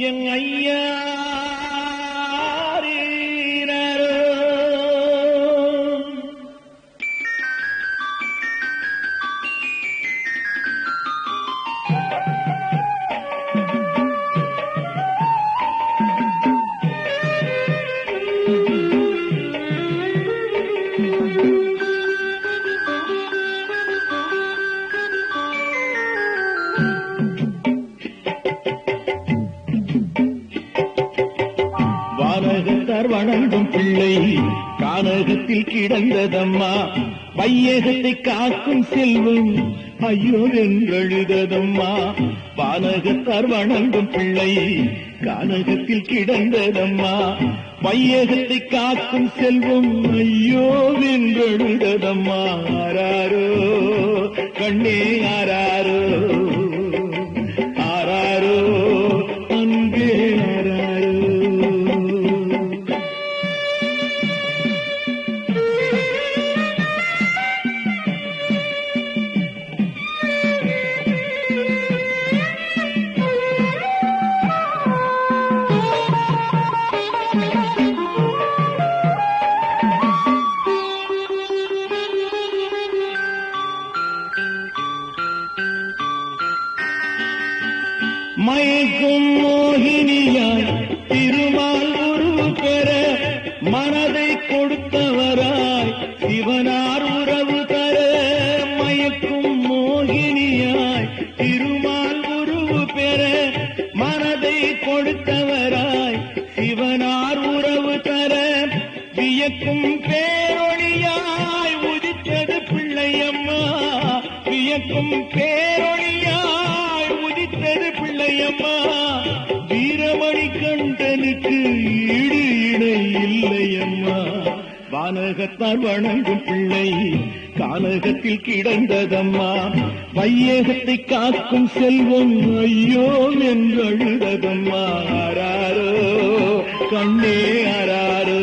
جمعيا பிள்ளை. கானகத்தில் கிடந்ததம்மா. வையகத்தை காக்கும் செல்வம் ஐயோ என்றெழுததம்மா வானகத்தார் வணங்கும் பிள்ளை கானகத்தில் கிடந்ததம்மா. வையகத்தை காக்கும் செல்வம் ஐயோ என்றெழுததம்மா ஆராரோ கண்ணே ஆராரோ. வியக்கும் பேரொழியாய் உதித்தது பிள்ளையம்மா. வீரமணி கண்டனுக்கு ஈடு இணை இல்லையம்மா. வானகத்தார் வணங்கும் பிள்ளை கானகத்தில் கிடந்ததம்மா. வையகத்தை காக்கும் செல்வம் ஐயோ என்று அழுததம்மா ஆராரோ கண்ணே ஆராரோ.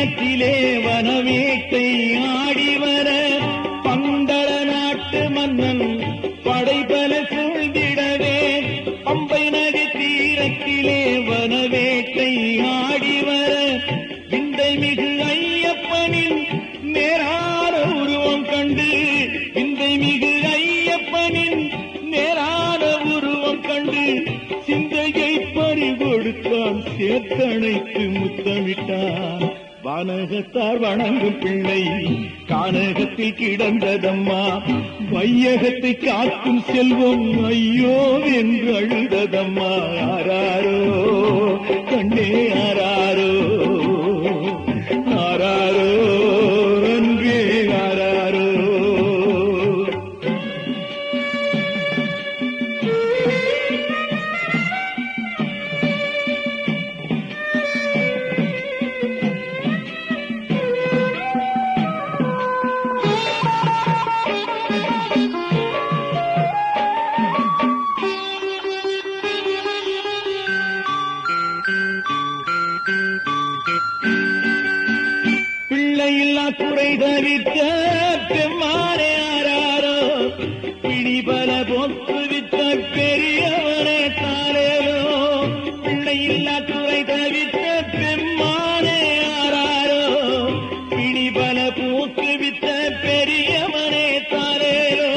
வனத்திலே வனவேட்டை ஆடி வர பந்தள நாட்டு மன்னன் படைபல சூழ்ந்திடவே. பம்பை நதி தீரத்திலே வனவேட்டை ஆடி வர விந்தை மிகு ஐயப்பனின் நேரான உருவம் கண்டு. விந்தை மிகு ஐயப்பனின் நேரான உருவம் கண்டு. சிந்தையை பறி கொடுத்தான் சேர்த்தணைத்து முத்தமிட்டான். வானகத்தார் வணங்கும் பிள்ளை. கானகத்தில் கிடந்ததம்மா வையகத்தை காக்கும் செல்வம் ஐயோ என்று அழுததம்மா. யாராரோ குறை தவித்த பெம்மானே ஆராரோ பிடிபல போக்கு வித்த பெரியவனே தாரேரோ பிள்ளை இல்லா குறை தவித்த பெம்மானே ஆராரோ பிடிபல போக்கு வித்த பெரியவனே தாரேரோ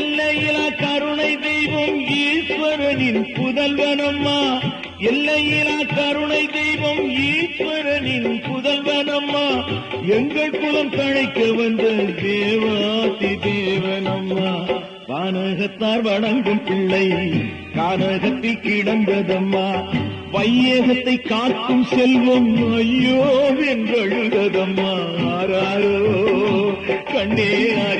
எல்லையிலா கருணை தெய்வம் ஈஸ்வரனின் புதல்வனம்மா. எல்லையிலா கருணை தெய்வம் ஈஸ்வரனின் புதல்வனம்மா. எங்கள் குலம் தழைக்க வந்த தேவாதி தேவனம்மா. வானகத்தார் வணங்கும் பிள்ளை கானகத்தில் கிடந்ததம்மா. வையகத்தை காக்கும் செல்வம் ஐயோ என்றழுததம்மா ஆராரோ கண்ணே அறியரோ